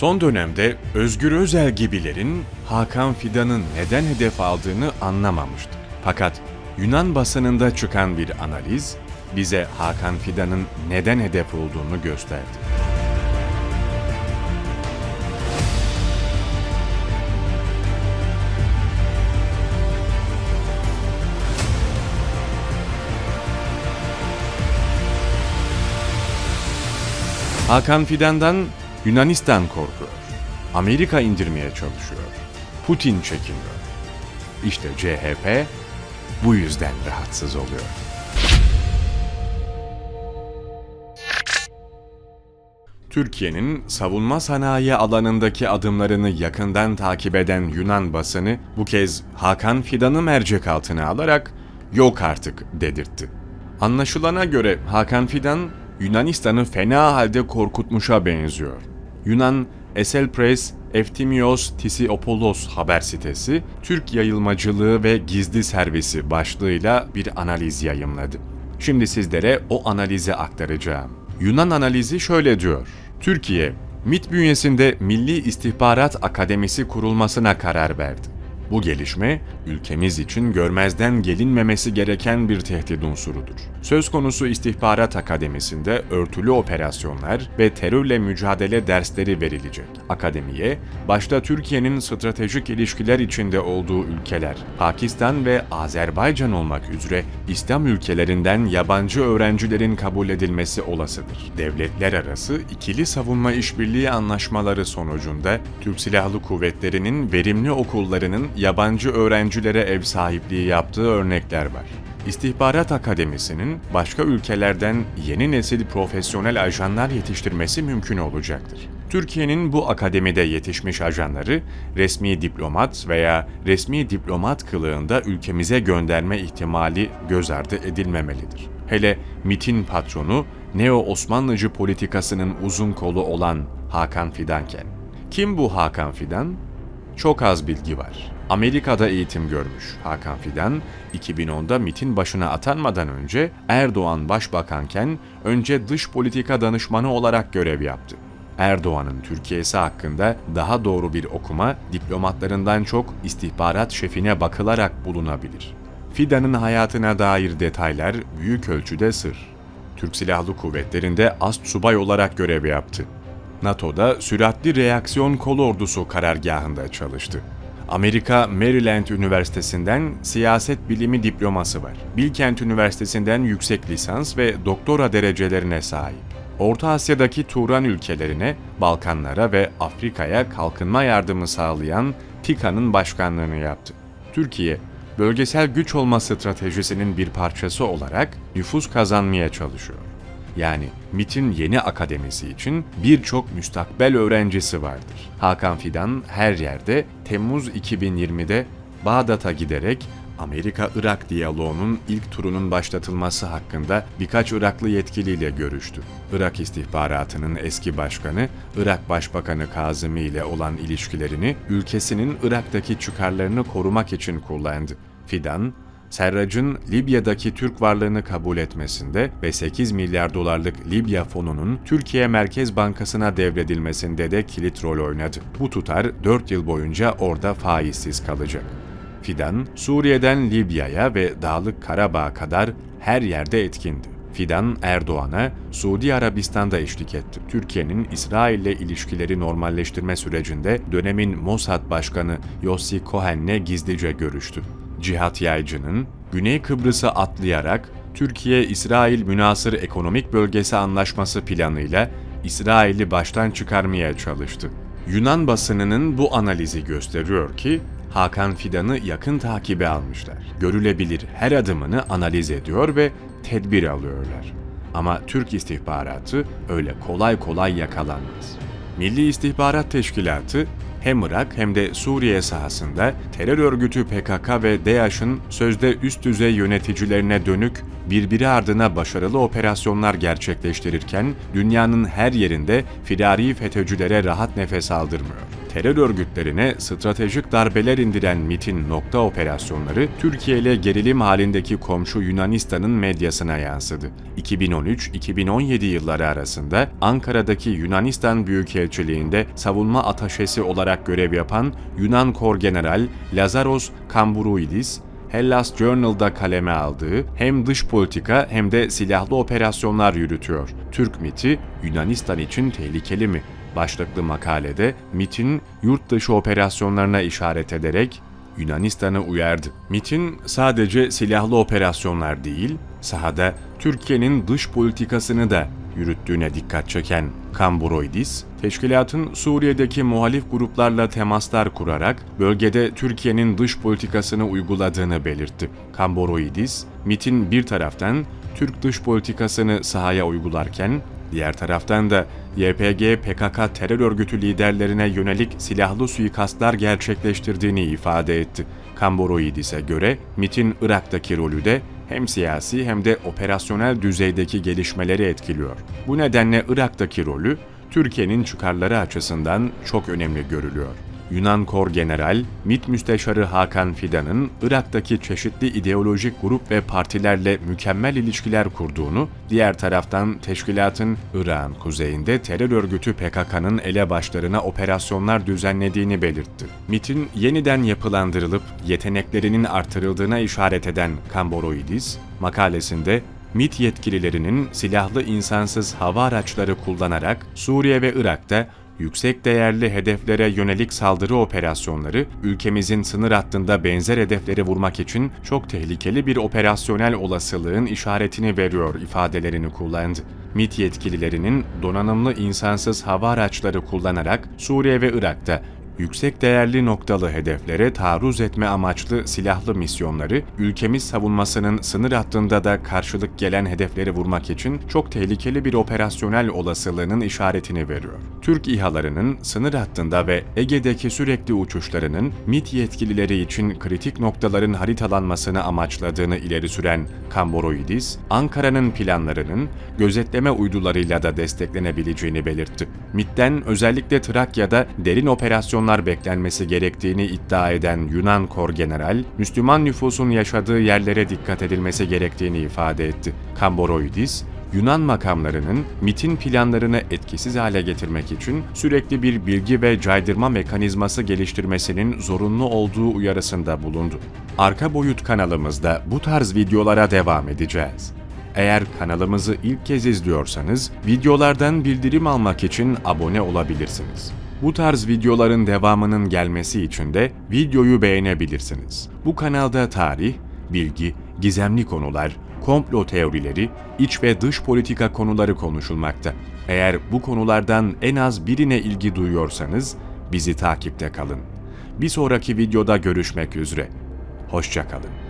Son dönemde Özgür Özel gibilerin Hakan Fidan'ın neden hedef aldığını anlamamıştık. Fakat Yunan basınında çıkan bir analiz bize Hakan Fidan'ın neden hedef olduğunu gösterdi. Hakan Fidan'dan Yunanistan korkuyor. Amerika indirmeye çalışıyor. Putin çekiniyor. İşte CHP bu yüzden rahatsız oluyor. Türkiye'nin savunma sanayi alanındaki adımlarını yakından takip eden Yunan basını bu kez Hakan Fidan'ı mercek altına alarak yok artık dedirtti. Anlaşılana göre Hakan Fidan Yunanistan'ı fena halde korkutmuşa benziyor. Yunan Esel Press Eftimios Tisiopoulos haber sitesi Türk yayılmacılığı ve gizli servisi başlığıyla bir analiz yayımladı. Şimdi sizlere o analizi aktaracağım. Yunan analizi şöyle diyor. Türkiye, MİT bünyesinde Milli İstihbarat Akademisi kurulmasına karar verdi. Bu gelişme ülkemiz için görmezden gelinmemesi gereken bir tehdit unsurudur. Söz konusu istihbarat akademisinde örtülü operasyonlar ve terörle mücadele dersleri verilecek. Akademiye, başta Türkiye'nin stratejik ilişkiler içinde olduğu ülkeler, Pakistan ve Azerbaycan olmak üzere İslam ülkelerinden yabancı öğrencilerin kabul edilmesi olasıdır. Devletler arası ikili savunma işbirliği anlaşmaları sonucunda Türk Silahlı Kuvvetleri'nin verimli okullarının yabancı öğrencilere ev sahipliği yaptığı örnekler var. İstihbarat Akademisi'nin başka ülkelerden yeni nesil profesyonel ajanlar yetiştirmesi mümkün olacaktır. Türkiye'nin bu akademide yetişmiş ajanları resmi diplomat veya resmi diplomat kılığında ülkemize gönderme ihtimali göz ardı edilmemelidir. Hele MIT'in patronu Neo-Osmanlıcı politikasının uzun kolu olan Hakan Fidanken. Kim bu Hakan Fidan? Çok az bilgi var. Amerika'da eğitim görmüş Hakan Fidan, 2010'da MIT'in başına atanmadan önce Erdoğan başbakanken önce dış politika danışmanı olarak görev yaptı. Erdoğan'ın Türkiye'si hakkında daha doğru bir okuma diplomatlarından çok istihbarat şefine bakılarak bulunabilir. Fidan'ın hayatına dair detaylar büyük ölçüde sır. Türk Silahlı Kuvvetleri'nde ast subay olarak görev yaptı. NATO'da süratli reaksiyon kol ordusu karargahında çalıştı. Amerika Maryland Üniversitesi'nden siyaset bilimi diploması var. Bilkent Üniversitesi'nden yüksek lisans ve doktora derecelerine sahip. Orta Asya'daki Turan ülkelerine, Balkanlara ve Afrika'ya kalkınma yardımı sağlayan TİKA'nın başkanlığını yaptı. Türkiye, bölgesel güç olma stratejisinin bir parçası olarak nüfus kazanmaya çalışıyor. Yani MIT'in yeni akademisi için birçok müstakbel öğrencisi vardır. Hakan Fidan her yerde Temmuz 2020'de Bağdat'a giderek Amerika-Irak diyaloğunun ilk turunun başlatılması hakkında birkaç Iraklı yetkiliyle görüştü. Irak istihbaratının eski başkanı, Irak Başbakanı Kazemi ile olan ilişkilerini ülkesinin Irak'taki çıkarlarını korumak için kullandı. Fidan, Serrac'ın Libya'daki Türk varlığını kabul etmesinde ve 8 milyar dolarlık Libya fonunun Türkiye Merkez Bankası'na devredilmesinde de kilit rol oynadı. Bu tutar 4 yıl boyunca orada faizsiz kalacak. Fidan, Suriye'den Libya'ya ve Dağlık Karabağ'a kadar her yerde etkindi. Fidan Erdoğan'a Suudi Arabistan'da eşlik etti. Türkiye'nin İsrail ile ilişkileri normalleştirme sürecinde dönemin Mossad Başkanı Yossi Cohen'le gizlice görüştü. Cihat Yaycı'nın Güney Kıbrıs'ı atlayarak Türkiye-İsrail Münasır Ekonomik Bölgesi Anlaşması planıyla İsrail'i baştan çıkarmaya çalıştı. Yunan basınının bu analizi gösteriyor ki Hakan Fidan'ı yakın takibe almışlar. Görülebilir her adımını analiz ediyor ve tedbir alıyorlar. Ama Türk istihbaratı öyle kolay kolay yakalanmaz. Milli İstihbarat Teşkilatı hem Irak hem de Suriye sahasında terör örgütü PKK ve DAEŞ'ın sözde üst düzey yöneticilerine dönük birbiri ardına başarılı operasyonlar gerçekleştirirken dünyanın her yerinde firari FETÖ'cülere rahat nefes aldırmıyor. Terör örgütlerine stratejik darbeler indiren MIT'in nokta operasyonları Türkiye ile gerilim halindeki komşu Yunanistan'ın medyasına yansıdı. 2013-2017 yılları arasında Ankara'daki Yunanistan Büyükelçiliğinde savunma ataşesi olarak görev yapan Yunan Korgeneral Lazaros Kamburuidis, Hellas Journal'da kaleme aldığı hem dış politika hem de silahlı operasyonlar yürütüyor. Türk MIT'i Yunanistan için tehlikeli mi? Başlıklı makalede MIT'in yurt dışı operasyonlarına işaret ederek Yunanistan'ı uyardı. MIT'in sadece silahlı operasyonlar değil, sahada Türkiye'nin dış politikasını da yürüttüğüne dikkat çeken Kamburoidis, teşkilatın Suriye'deki muhalif gruplarla temaslar kurarak bölgede Türkiye'nin dış politikasını uyguladığını belirtti. Kamburoidis, MIT'in bir taraftan Türk dış politikasını sahaya uygularken, diğer taraftan da YPG PKK terör örgütü liderlerine yönelik silahlı suikastlar gerçekleştirdiğini ifade etti. Kamboroidis'e göre MIT'in Irak'taki rolü de hem siyasi hem de operasyonel düzeydeki gelişmeleri etkiliyor. Bu nedenle Irak'taki rolü Türkiye'nin çıkarları açısından çok önemli görülüyor. Yunan Kor General, MİT Müsteşarı Hakan Fidan'ın Irak'taki çeşitli ideolojik grup ve partilerle mükemmel ilişkiler kurduğunu, diğer taraftan teşkilatın Irak'ın kuzeyinde terör örgütü PKK'nın elebaşlarına operasyonlar düzenlediğini belirtti. MİT'in yeniden yapılandırılıp yeteneklerinin artırıldığına işaret eden Kamboroidis, makalesinde MİT yetkililerinin silahlı insansız hava araçları kullanarak Suriye ve Irak'ta yüksek değerli hedeflere yönelik saldırı operasyonları ülkemizin sınır hattında benzer hedefleri vurmak için çok tehlikeli bir operasyonel olasılığın işaretini veriyor ifadelerini kullandı. MİT yetkililerinin donanımlı insansız hava araçları kullanarak Suriye ve Irak'ta yüksek değerli noktalı hedeflere taarruz etme amaçlı silahlı misyonları, ülkemiz savunmasının sınır hattında da karşılık gelen hedefleri vurmak için çok tehlikeli bir operasyonel olasılığının işaretini veriyor. Türk İHA'larının sınır hattında ve Ege'deki sürekli uçuşlarının MİT yetkilileri için kritik noktaların haritalanmasını amaçladığını ileri süren Kamboroidis, Ankara'nın planlarının gözetleme uydularıyla da desteklenebileceğini belirtti. MİT'ten özellikle Trakya'da derin operasyonlar beklenmesi gerektiğini iddia eden Yunan Kor General, Müslüman nüfusun yaşadığı yerlere dikkat edilmesi gerektiğini ifade etti. Kamboroidis, Yunan makamlarının MIT'in planlarını etkisiz hale getirmek için sürekli bir bilgi ve caydırma mekanizması geliştirmesinin zorunlu olduğu uyarısında bulundu. Arka Boyut kanalımızda bu tarz videolara devam edeceğiz. Eğer kanalımızı ilk kez izliyorsanız videolardan bildirim almak için abone olabilirsiniz. Bu tarz videoların devamının gelmesi için de videoyu beğenebilirsiniz. Bu kanalda tarih, bilgi, gizemli konular, komplo teorileri, iç ve dış politika konuları konuşulmakta. Eğer bu konulardan en az birine ilgi duyuyorsanız bizi takipte kalın. Bir sonraki videoda görüşmek üzere. Hoşçakalın.